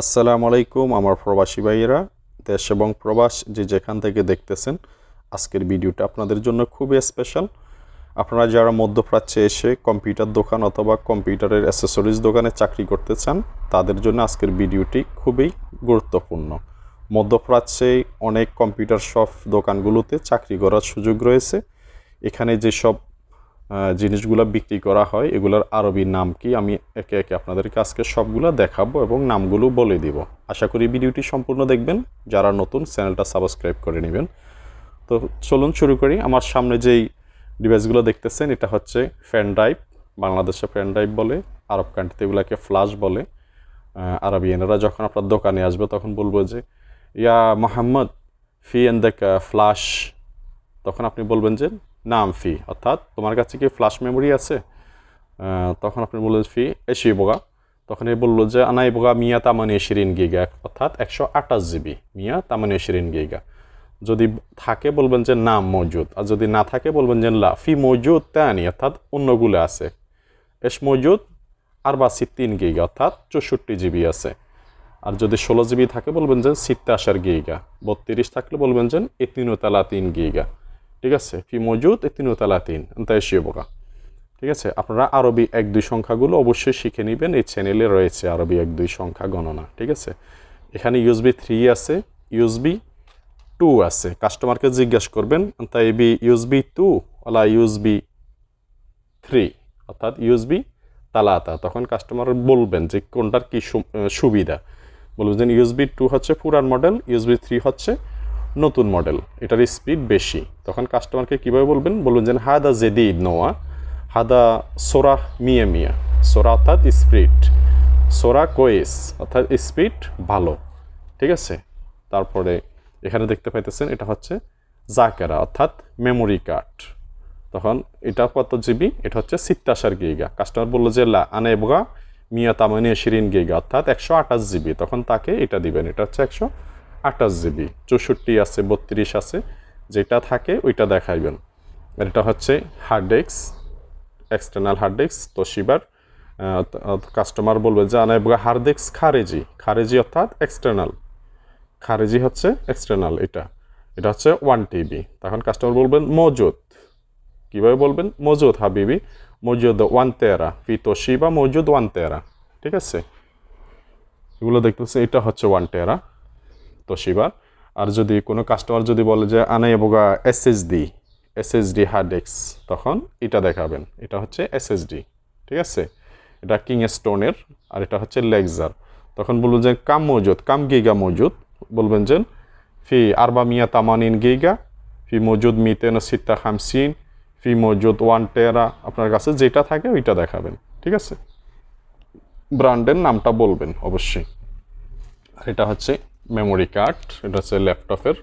আসসালামু আলাইকুম, আমার প্রবাসী ভাইয়েরা, দেশ এবং প্রবাস যে যেখান থেকে দেখতেছেন, আজকের ভিডিওটা আপনাদের জন্য খুবই স্পেশাল আপনারা যারা মধ্যপ্রাচ্যে এসে কম্পিউটার দোকান অথবা কম্পিউটারের অ্যাসেসরিজ দোকানে চাকরি করতে চান, তাদের জন্য আজকের ভিডিওটি খুবই গুরুত্বপূর্ণ। মধ্যপ্রাচ্যে অনেক কম্পিউটার শপ দোকানগুলোতে চাকরি করার সুযোগ রয়েছে। এখানে যেসব জিনিসগুলো বিক্রি করা হয়, এগুলোর আরবি নাম কি আমি একে একে আপনাদেরকে আজকে সবগুলো দেখাবো এবং নামগুলো বলে দিব। আশা করি ভিডিওটি সম্পূর্ণ দেখবেন, যারা নতুন চ্যানেলটা সাবস্ক্রাইব করে নেবেন। তো চলুন শুরু করি। আমার সামনে যেই ডিভাইসগুলো দেখতেছেন, এটা হচ্ছে ফ্যান ড্রাইভ বাংলাদেশে ফ্যান ড্রাইভ বলে, আরব কান্ট্রিতে এগুলাকে ফ্লাশ বলে। আরবিয়ানরা যখন আপনার দোকানে আসবে, তখন বলব যে, ইয়া মোহাম্মদ, ফি এন দেখ ফ্লাশ। তখন আপনি বলবেন যে নাম ফি অর্থাৎ তোমার কাছে কি ফ্ল্যাশ মেমোরি আছে? তখন আপনি বললেন ফি এসি বোগা। তখন এই বলল যে আনাই বোগা, মিয়া তামানি শিরিন গিগা। অর্থাৎ একশো আঠাশ জিবি, মিয়া তামানি শিরিন গিগা। যদি থাকে বলবেন যে নাম মজুদ, আর যদি না থাকে বলবেন যে লা ফি মজুদ তানি অর্থাৎ অন্যগুলো আছে। এস মজুদ, আর বা তিন গিগা, অর্থাৎ চৌষট্টি জিবি আছে। আর যদি ষোলো জিবি থাকে বলবেন যে সিত্তে আসার গিগা। বত্রিশ থাকলে বলবেন যে এতিনো তালা তিন গিগা। ঠিক আছে? ফি মজুদ এতিনো তালা তিন তাই বোকা। ঠিক আছে? আপনারা আরবি এক দুই সংখ্যাগুলো অবশ্যই শিখে নেবেন। এই চ্যানেলে রয়েছে আরবি এক দুই সংখ্যা গণনা। ঠিক আছে? এখানে ইউএসবি থ্রি আছে ইউএসবি টু আছে। কাস্টমারকে জিজ্ঞাসা করবেন, তাই বি ইউএসবি টু ওলা ইউএসবি থ্রি অর্থাৎ ইউএসবি তালাতা। তখন কাস্টমার বলবেন যে কোনটার কি সুবিধা। বলবেন যে ইউএসবি টু হচ্ছে পুরান মডেল ইউএসবি থ্রি হচ্ছে নতুন মডেল এটার স্পিড বেশি। তখন কাস্টমারকে কীভাবে বলবেন? বলবেন যে, হাদা জেদিদ নোয়া, হাদা সোরা মিয়া মিয়া। সোরা অর্থাৎ স্পিড সোরা কোয়েস অর্থাৎ স্পিড ভালো। ঠিক আছে? তারপরে এখানে দেখতে পাইতেছেন, এটা হচ্ছে জাকেরা অর্থাৎ মেমোরি কার্ড তখন এটা কত জিবি এটা হচ্ছে সিত্তাশার গিগা। কাস্টমার বলল যে, লা, আনে এবগা মিয়া তামানি শিরিন গিগা। অর্থাৎ একশো আঠাশ জিবি তখন তাকে এটা দিবেন। এটা হচ্ছে একশো আঠাশ জিবি, চৌষট্টি আছে, বত্রিশ আছে, যেটা থাকে ওইটা দেখাইবেন। আর এটা হচ্ছে hard disk external hard disk তোশিবার customer বলবে, যে আনে এবগা হার্ড ডিস্ক খারেজি। খারেজি অর্থাৎ এক্সটার্নাল খারেজি হচ্ছে এক্সটার্নাল এটা। এটা হচ্ছে ওয়ান টিবি তখন কাস্টমার বলবেন মজুদ কীভাবে বলবেন? মজুদ হাবিবি মজুদ ওয়ান তেরা ফি তোশিবা মজুদ ওয়ান তেরা ঠিক আছে? এগুলো দেখতেছে এটা হচ্ছে ওয়ান টেরা তোশিবার আর যদি কোনো কাস্টমার যদি বলে যে আনে বোগা এসএসডি এসএসডি হার্ড ডিস্ক তখন এটা দেখাবেন। এটা হচ্ছে এসএসডি ঠিক আছে? এটা কিং স্টোনের আর এটা হচ্ছে লেগজার তখন বলবেন যে, কাম মজুদ, কাম গিগা মজুদ। বলবেন যে, ফি আরবা মিয়া তামানিন গিগা, ফি মজুদ মিতেন সিত্তা খামসিন, ফি মজুদ ওয়ান টেরা। আপনার কাছে যেটা থাকে ওইটা দেখাবেন, ঠিক আছে? ব্র্যান্ডের নামটা বলবেন অবশ্যই। আর এটা হচ্ছে মেমোরি কার্ড এটা হচ্ছে ল্যাপটপের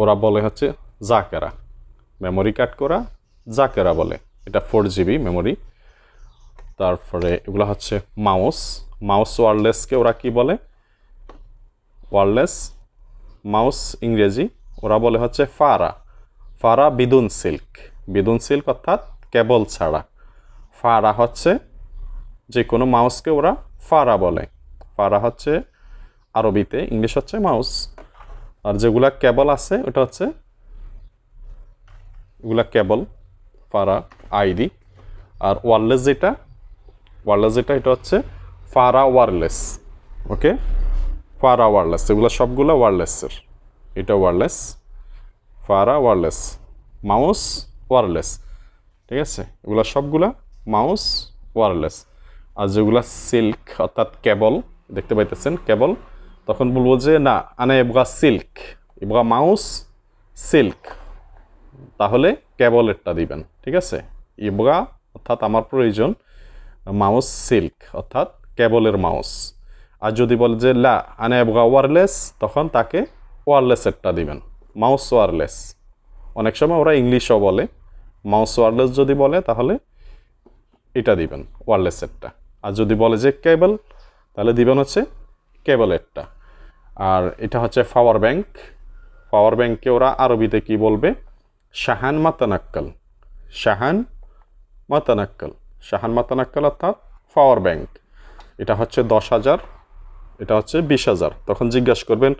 ওরা বলে হচ্ছে জাকেরা মেমোরি কার্ড করা জাকেরা বলে। এটা ফোর জিবি মেমোরি তারপরে এগুলো হচ্ছে মাউস মাউস ওয়ারলেসকে ওরা কি বলে? ওয়ারলেস মাউস ইংরেজি। ওরা বলে হচ্ছে ফারা ফারা বিদুন সিল্ক বিদুন সিল্ক অর্থাৎ কেবল ছাড়া। ফারা হচ্ছে যে কোনো মাউসকে ওরা ফারা বলে। ফারা হচ্ছে আরবিতে, ইংলিশ হচ্ছে মাউস। আর যেগুলা কেবল আছে, ওটা হচ্ছে এগুলা কেবল, ফারা, আইডি। আর ওয়ারলেস যেটা ওয়ারলেস যেটা, এটা হচ্ছে ফারা ওয়ারলেস, ওকে? ফারা ওয়ারলেস, এগুলো সবগুলো ওয়ারলেসের। এটা ওয়ারলেস, ফারা ওয়ারলেস, মাউস ওয়ারলেস, ঠিক আছে? এগুলো সবগুলা মাউস ওয়ারলেস। আর যেগুলা সিল্ক, অর্থাৎ কেবল, দেখতে পাইতেছেন, কেবল তখন বলব যে, না, আনে এবগা সিল্ক। এবগা মাউস, সিল্ক। তাহলে কেবলেরটা দিবেন, ঠিক আছে? ইবগা, অর্থাৎ আমার প্রয়োজন মাউস সিল্ক, অর্থাৎ কেবলের মাউস। আর যদি বলে যে, লা, আনে এবগা ওয়ারলেস, তখন তাকে ওয়ারলেসেরটা দিবেন, মাউস ওয়ারলেস। অনেক সময় ওরা ইংলিশও বলে, মাউস ওয়ারলেস যদি বলে, তাহলে এটা দিবেন ওয়ারলেস ওয়ারলেসেরটা। আর যদি বলে যে কেবল তাহলে দিবেন হচ্ছে কেবলেরটা। আর এটা হচ্ছে পাওয়ার ব্যাংক। পাওয়ার ব্যাংকে ওরা আরবিতে কি বলবে? শাহান মাতানাক্কাল। শাহান মাতানাক্কাল। শাহান মাতানাক্কাল অর্থাৎ পাওয়ার ব্যাংক। এটা হচ্ছে দশ হাজার, এটা হচ্ছে বিশ হাজার। তখন জিজ্ঞাসা করবেন,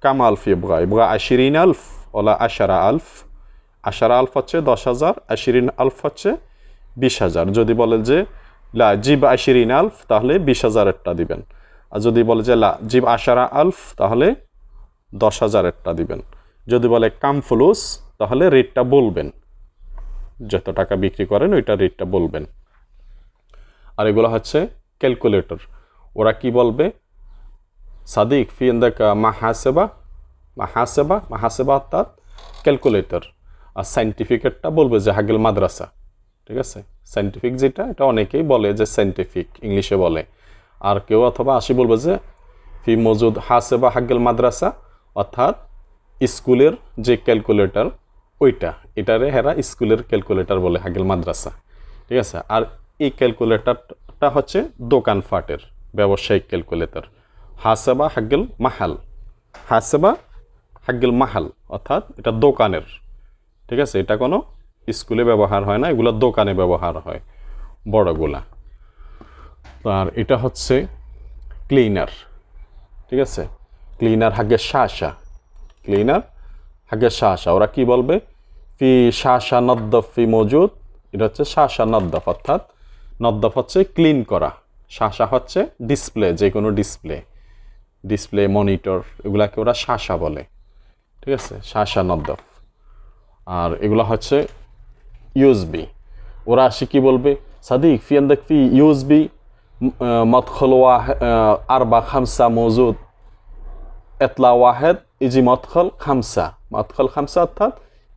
কাম আলফ ইবগা? ইবগা আশিরিন আলফ, ওলা আশারা আলফ। আশারা আলফ হচ্ছে দশ হাজার, আশিরিন আলফ হচ্ছে বিশ হাজার। যদি বলেন যে, লা জিব আশিরিন আলফ, তাহলে বিশ হাজারেরটা দিবেন। আর যদি বলে যে লা জিব আশারা আলফ, তাহলে দশ হাজারেরটা দিবেন। যদি বলে কাম ফুলুস, তাহলে রেটটা বলবেন। যত টাকা বিক্রি করেন, ওইটা রেটটা বলবেন। আর এগুলো হচ্ছে ক্যালকুলেটর। ওরা কি বলবে? সাদিক ফি ইন্দাক মাহাসেবা মাহাসেবা মাহাসেবা অর্থাৎ ক্যালকুলেটর। আর সাইন্টিফিকেটটা বলবে যে হাগেল মাদ্রাসা। ঠিক আছে? সাইন্টিফিক যেটা, এটা অনেকেই বলে যে সাইন্টিফিক, ইংলিশে বলে। আর কেউ অথবা আসি বলবে যে, ফি মজুদ হাসেবা হাগেল মাদ্রাসা অর্থাৎ স্কুলের যে ক্যালকুলেটর, ওইটা। এটারে হেরা স্কুলের ক্যালকুলেটর বলে হাগেল মাদ্রাসা। ঠিক আছে? আর এই ক্যালকুলেটরটা হচ্ছে দোকান ফাটের, ব্যবসায়িক ক্যালকুলেটর। হাসেবা হাগেল মাহাল। হাসেবা হাগেল মাহাল, অর্থাৎ এটা দোকানের। ঠিক আছে? এটা কোনো স্কুলে ব্যবহার হয় না, এগুলো দোকানে ব্যবহার হয় বড়গুলা। আর এটা হচ্ছে ক্লিনার ঠিক আছে? ক্লিনার হাগে শাসা ক্লিনার হাগে শাসা ওরা কি বলবে? ফি শাসা নদ্দফ ফি মজুদ। এটা হচ্ছে শাসা নদ্দফ, অর্থাৎ নদ্দফ হচ্ছে ক্লিন করা। শাসা হচ্ছে ডিসপ্লে যে কোনো ডিসপ্লে ডিসপ্লে মনিটর এগুলাকে ওরা শাসা বলে। ঠিক আছে? শাসা নদ্দফ। আর এগুলো হচ্ছে ইউএসবি ওরা আসে কি বলবে? সাদিক, ফি আন্দাক ফি ইউএসবি মদখল আরবা খামসা মজুদ। এতলা ওয়াহেদ, ইজি মদখল খামসা। মদখল খামসা অর্থাৎ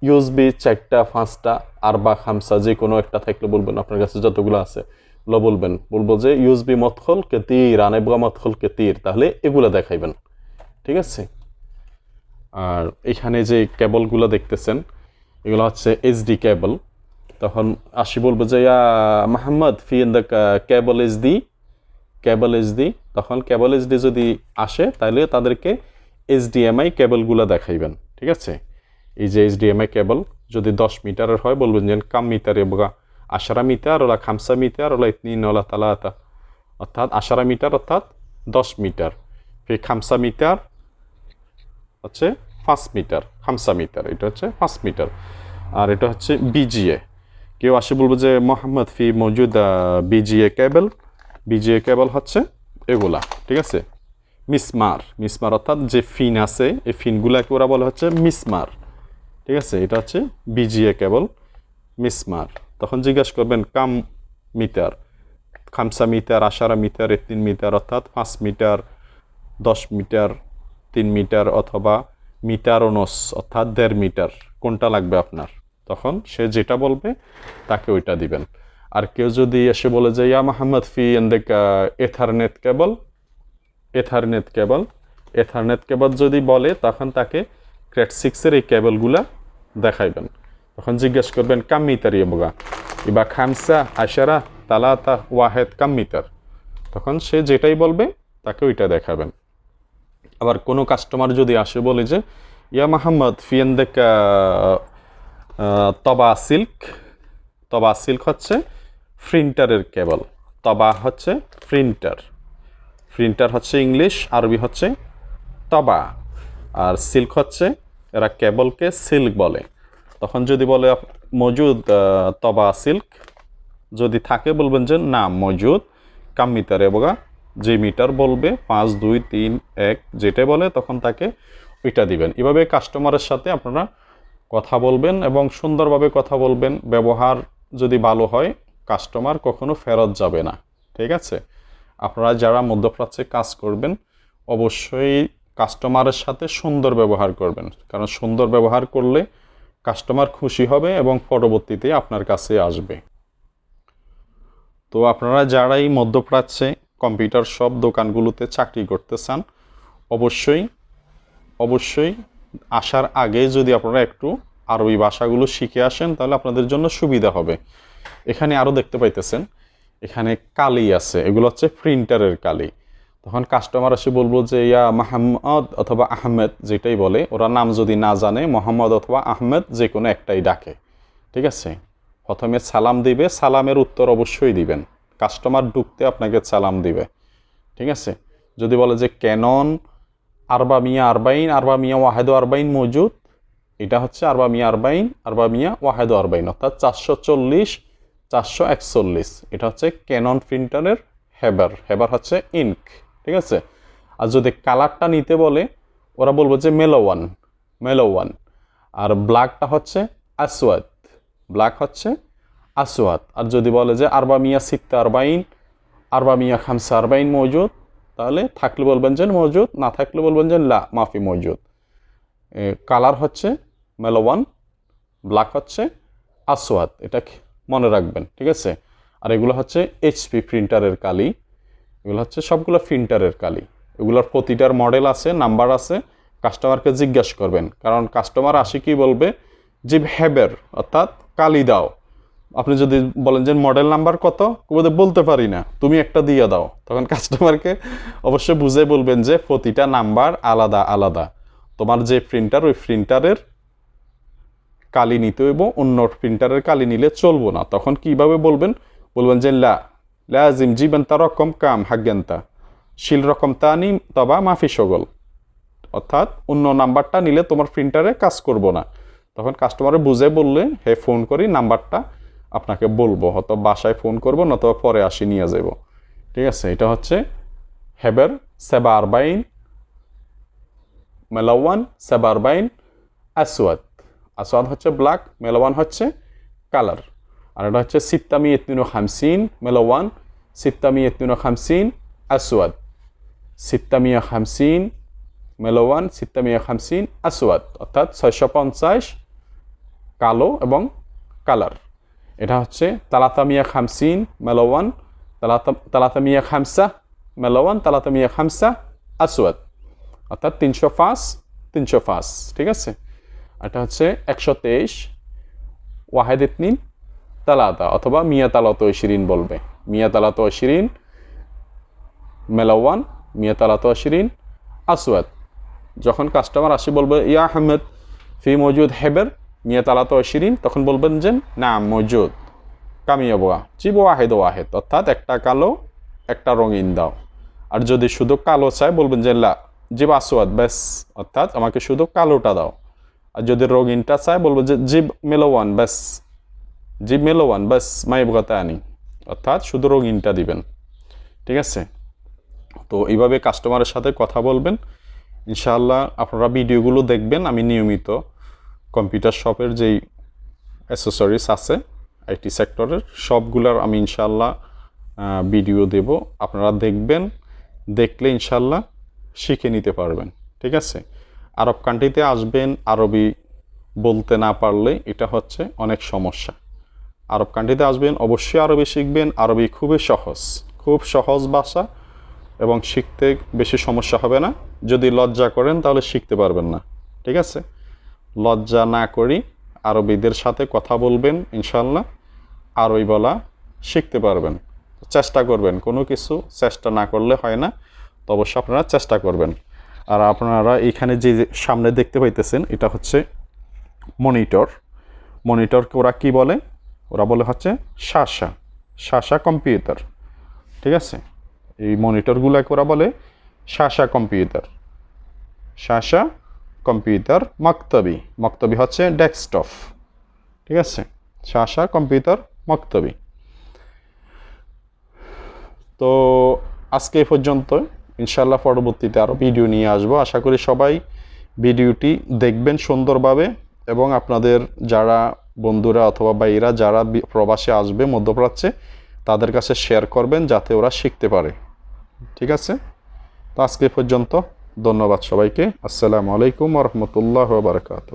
ইউএসবি চারটা, পাঁচটা, আরবা খামসা, যে কোনো একটা থাকলে বলবেন, আপনার কাছে যতগুলো আছে ওগুলো বলবেন। বলব যে ইউএসবি মদখল কেতির আনেবগা মদখল কেতির তাহলে এগুলো দেখাইবেন। ঠিক আছে? আর এখানে যে কেবলগুলো দেখতেছেন, এগুলো হচ্ছে এইচডি কেবল। তখন আসি বলব যে, ইয়া মাহমদ ফি in the cable is the cable the তখন কেবল এইচ ডি যদি আসে, তাহলে তাদেরকে এইচডিএমআই কেবলগুলো দেখাইবেন, ঠিক আছে? এই যে এইচডিএমআই কেবল, যদি দশ মিটারের হয়, বলবেন যে কাম মিটার এবগা আশারা মিটার, ওলা খামসা মিটার, ওলা ইতনিন ওলা তালাতা অর্থাৎ আশারা মিটার, অর্থাৎ দশ মিটার। ফি খামসা মিটার হচ্ছে পাঁচ মিটার, খামসা মিটার, এটা হচ্ছে পাঁচ মিটার। আর এটা হচ্ছে বিজিএ কেউ আসে বলব যে, মোহাম্মদ ফি মজুদ বিজিএ কেবল? বিজিএ কেবল হচ্ছে এগুলা, ঠিক আছে? মিসমার মিসমার অর্থাৎ যে ফিন আছে, এই ফিনগুলাকে ওরা বলে হচ্ছে মিসমার, ঠিক আছে? এটা হচ্ছে বিজিএ কেবল মিসমার। তখন জিজ্ঞাসা করবেন, কাম মিটার, খামসা মিটার, আশারা মিটার তিন মিটার অর্থাৎ পাঁচ মিটার, দশ মিটার, তিন মিটার অথবা মিটার অনস অর্থাৎ দেড় মিটার, কোনটা লাগবে আপনার? তখন সে যেটা বলবে, তাকে ওইটা দিবেন। আর কেউ যদি এসে বলে যে, ইয়া মাহমদ ফি এন্দেক এথারনেট কেবল? এথারনেট কেবল। এথারনেট কেবল যদি বলে, তখন তাকে ক্রেট সিক্সের এই কেবলগুলা দেখাইবেন। তখন জিজ্ঞেস করবেন, কাম মিটার ইয়েবগা ইবা খামসা, আশারা, তালাতা, ওয়াহেদ, কাম মিটার। তখন সে যেটাই বলবে, তাকে ওইটা দেখাবেন। আবার কোনো কাস্টমার যদি আসে বলে যে, ইয়া মাহমদ ফিয়েন্দেক তবা সিল্ক। তবা সিল্ক হচ্ছে প্রিন্টারের কেবল। তবা হচ্ছে প্রিন্টার প্রিন্টার হচ্ছে ইংলিশ, আরবি হচ্ছে তবা। আর সিল্ক হচ্ছে, এরা কেবলকে সিল্ক বলে। তখন যদি বলে, মজুদ তবা সিল্ক যদি থাকে, বলবেন যে, না, মজুদ। কাম মিটার এবগা যে মিটার বলবে, পাঁচ, দুই, তিন, এক, যেটা বলে, তখন তাকে ওইটা দিবেন। এভাবে কাস্টমারের সাথে আপনারা কথা বলবেন এবং সুন্দরভাবে কথা বলবেন। ব্যবহার যদি ভালো হয় কাস্টমার কখনো ফেরত যাবে না, ঠিক আছে? আপনারা যারা মধ্যপ্রাচ্যে কাজ করবেন, অবশ্যই কাস্টমারের সাথে সুন্দর ব্যবহার করবেন, কারণ সুন্দর ব্যবহার করলে কাস্টমার খুশি হবে এবং পরবর্তীতে আপনার কাছে আসবে। তো আপনারা যারাই মধ্যপ্রাচ্যে কম্পিউটার সব দোকানগুলোতে চাকরি করতে চান, অবশ্যই অবশ্যই আসার আগে যদি আপনারা একটু আরবি ভাষাগুলো শিখে আসেন, তাহলে আপনাদের জন্য সুবিধা হবে। এখানে আরও দেখতে পাইতেছেন, এখানে কালি আছে, এগুলো হচ্ছে প্রিন্টারের কালি। তখন কাস্টমার এসে বলব যে, ইয়া মাহমদ অথবা আহমেদ, যেটাই বলে, ওরা নাম যদি না জানে, মোহাম্মদ অথবা আহমেদ যে কোনো একটাই ডাকে। ঠিক আছে? প্রথমে সালাম দিবে, সালামের উত্তর অবশ্যই দিবেন। কাস্টমার ঢুকতে আপনাকে সালাম দিবে। ঠিক আছে? যদি বলে যে ক্যানন আরবা মিয়া আরবাইন, আরবা মিয়া ওয়াহেদ আরবাইন মজুদ? এটা হচ্ছে আরবা মিয়া আরবাইন, আরবা মিয়া ওয়াহেদ আরবাইন, অর্থাৎ চারশো চল্লিশ চারশো একচল্লিশ। এটা হচ্ছে ক্যানন প্রিন্টারের হেবার হেবার হচ্ছে ইঙ্ক ঠিক আছে? আর যদি কালারটা নিতে বলে, ওরা বলব যে মেলোওয়ান মেলোওয়ান আর ব্ল্যাকটা হচ্ছে আসওয়াদ ব্ল্যাক হচ্ছে আসওয়াদ আর যদি বলে যে আরবা মিয়া সিত্তা আরবাইন আরবা মিয়া খামসা আরবাইন মজুদ, তাহলে থাকলে বলবেন যে মজুদ, না থাকলে বলবেন যে লা, মাফি মজুদ। কালার হচ্ছে মেলোওয়ান ব্ল্যাক হচ্ছে আসওয়াদ এটা মনে রাখবেন, ঠিক আছে? আর এগুলো হচ্ছে এইচপি প্রিন্টারের কালি। এগুলো হচ্ছে সবগুলো প্রিন্টারের কালি। এগুলোর প্রতিটার মডেল আছে নাম্বার আছে। কাস্টমারকে জিজ্ঞাসা করবেন, কারণ কাস্টমার আসে কি বলবে? যে হ্যাবের অর্থাৎ কালি দাও। আপনি যদি বলেন যে মডেল নাম্বার কত? বলতে বলতে পারি না, তুমি একটা দিয়ে দাও। তখন কাস্টমারকে অবশ্যই বুঝে বলবেন যে প্রতিটা নাম্বার আলাদা আলাদা। তোমার যে প্রিন্টার ওই প্রিন্টারের কালি নিতে হইব, অন্য প্রিন্টারের কালি নিলে চলবো না। তখন কীভাবে বলবেন? বলবেন যে, লা, লাজিম জীবন তা রকম কাম হাগ্যান্তা, শিল রকম তা নি তবা মাফি সগল। অর্থাৎ অন্য নাম্বারটা নিলে তোমার প্রিন্টারে কাজ করব না। তখন কাস্টমারে বুঝে বললে, হে ফোন করি, নাম্বারটা আপনাকে বলব, হয়তো বাসায় ফোন করব নতুবা পরে আসি, নিয়ে যাব ঠিক আছে, এটা হচ্ছে হেবের সেবা আরবাইন, মেলাওয়ান, সেবা আরবাইন, আসওয়াদ। আসওয়াদ হচ্ছে ব্ল্যাক মেলোয়ান হচ্ছে কালার আর এটা হচ্ছে সিত্তামি ইতনিনো খামসিন মেলোয়ান সিত্তামি ইতনিনো খামসিন, আসওয়াদ। সিত্তামিয়া খামসিন মেলোয়ান সিত্তামিয়া খামসিন, আসওয়াদ। অর্থাৎ ছয়শো পঞ্চাশ কালো এবং কালার এটা হচ্ছে তালাতামিয়া খামসিন মেলোয়ান তালাতা তালাতামিয়া খামসা মেলোয়ান তালাতামিয়া খামসা, আসওয়াদ। অর্থাৎ তিনশো পাঁচ তিনশো পাঁচ, ঠিক আছে? এটা হচ্ছে একশো তেইশ ওয়াহেদ ইতনিন তালাতা অথবা মিয়া তালাতো শিরিন বলবে। মিয়া তালাতো শিরিন মেলাওয়ান, মিয়া তালাতো শিরিন আসওয়াদ। যখন কাস্টমার আসি বলবে, ইয়া আহমেদ, ফি মজুদ হেবের? মিয়া তালাতো শিরিন তখন বলবেন যে, না, মজুদ কামিয়া বোয়া জি ওয়াহেদ ওয়াহেদ, অর্থাৎ একটা কালো, একটা রঙিন দাও। আর যদি শুধু কালো চায়, বলবেন যে, লা জিব আসওয়াদ, ব্যাস, অর্থাৎ আমাকে শুধু কালোটা দাও। আর যদি রঙিনটা চায়, বলব যে জিব মেলোয়ান, ব্যাস। জিব মেলোয়ান, ব্যাস মাইবগাতে আনি। অর্থাৎ শুধু রঙিনটা দিবেন। ঠিক আছে? তো এইভাবে কাস্টমারের সাথে কথা বলবেন। ইনশাআল্লাহ আপনারা ভিডিওগুলো দেখবেন। আমি নিয়মিত কম্পিউটার শপের যেই অ্যাসেসরিজ আছে আইটি সেক্টরের সবগুলোর আমি ইনশাআল্লাহ ভিডিও দেব। আপনারা দেখবেন, দেখলে ইনশাআল্লাহ শিখে নিতে পারবেন। ঠিক আছে? আরব কান্ট্রিতে আসবেন আরবি বলতে না পারলে এটা হচ্ছে অনেক সমস্যা। আরব কান্ট্রিতে আসবেন, অবশ্যই আরবি শিখবেন। আরবি খুবই সহজ, খুব সহজ ভাষা এবং শিখতে বেশি সমস্যা হবে না। যদি লজ্জা করেন তাহলে শিখতে পারবেন না, ঠিক আছে? লজ্জা না করি আরবিদের সাথে কথা বলবেন ইনশাল্লাহ আরবি বলা শিখতে পারবেন। চেষ্টা করবেন, কোনো কিছু চেষ্টা না করলে হয় না, তো অবশ্যই আপনারা চেষ্টা করবেন। আর আপনারা এখানে যে সামনে দেখতে পাইতেছেন, এটা হচ্ছে মনিটর। মনিটরকে ওরা কি বলে? ওরা বলে হচ্ছে শাসা শাসা কম্পিউটার। ঠিক আছে? এই মনিটরগুলোকে ওরা বলে শাসা কম্পিউটার। শাসা কম্পিউটার মক্তবি। মক্তবি হচ্ছে ডেস্কটপ। ঠিক আছে? শাসা কম্পিউটার মক্তবি। তো আজকে পর্যন্ত ইনশাল্লাহ পরবর্তীতে আরও ভিডিও নিয়ে আসব। আশা করি সবাই ভিডিওটি দেখবেন সুন্দরভাবে এবং আপনাদের যারা বন্ধুরা অথবা ভাইরা যারা প্রবাসে আসবে, মধ্যপ্রাচ্যে, তাদের কাছে শেয়ার করবেন যাতে ওরা শিখতে পারে। ঠিক আছে? তো আজকে পর্যন্ত ধন্যবাদ সবাইকে। আসসালামু আলাইকুম রহমতুল্লাহ বারকাত